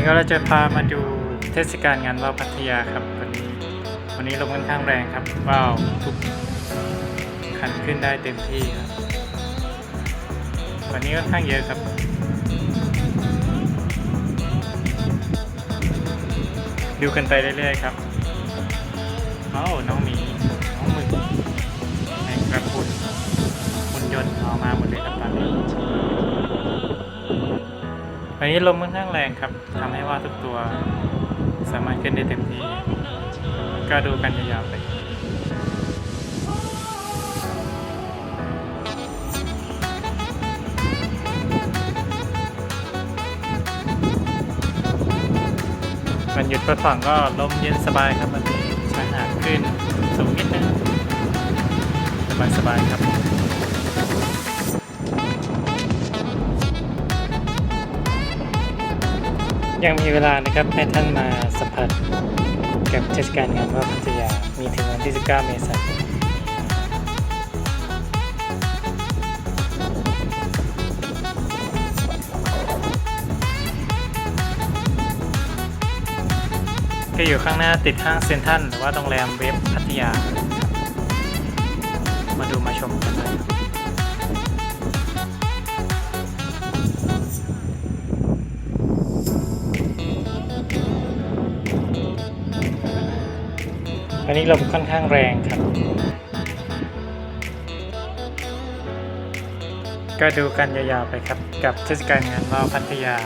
นี้ก็เราจะพามาดูเทศกาลงานว่าวพัทยาครับ วันนี้วันนี้ลมค่อนข้างแรงครับว่าวทุกคันขึ้นได้เต็มที่ครับ วันนี้ค่อนข้างเยอะครับดูกันไปเรื่อยๆครับ เอ้าน้องมี วันนี้ลมค่อนข้างแรงครับทำให้ว่าทุกตัว สามารถขึ้นได้เต็มที่ ก็ดูกันยาวๆไปวันหยุดพักผ่อนก็ลมเย็นสบายครับวันนี้ชายหาดขึ้นสูงนิดนึงสบายสบายๆครับ ยังมีเวลานะครับให้ท่านมาสัมผัสกับเทศกาลงานว่าพัทยา มีถึงวันที่ 19 เมษายนก็อยู่ข้างหน้าติดห้างเซ็นทรัลหรือว่าโรงแรมเวฟพัทยา มาดูมาชมกันเล อันนี้ลมค่อนข้างแรงครับ ก็ดูกันยาวๆไปครับกับเทศกาลงานว่าวพัทยา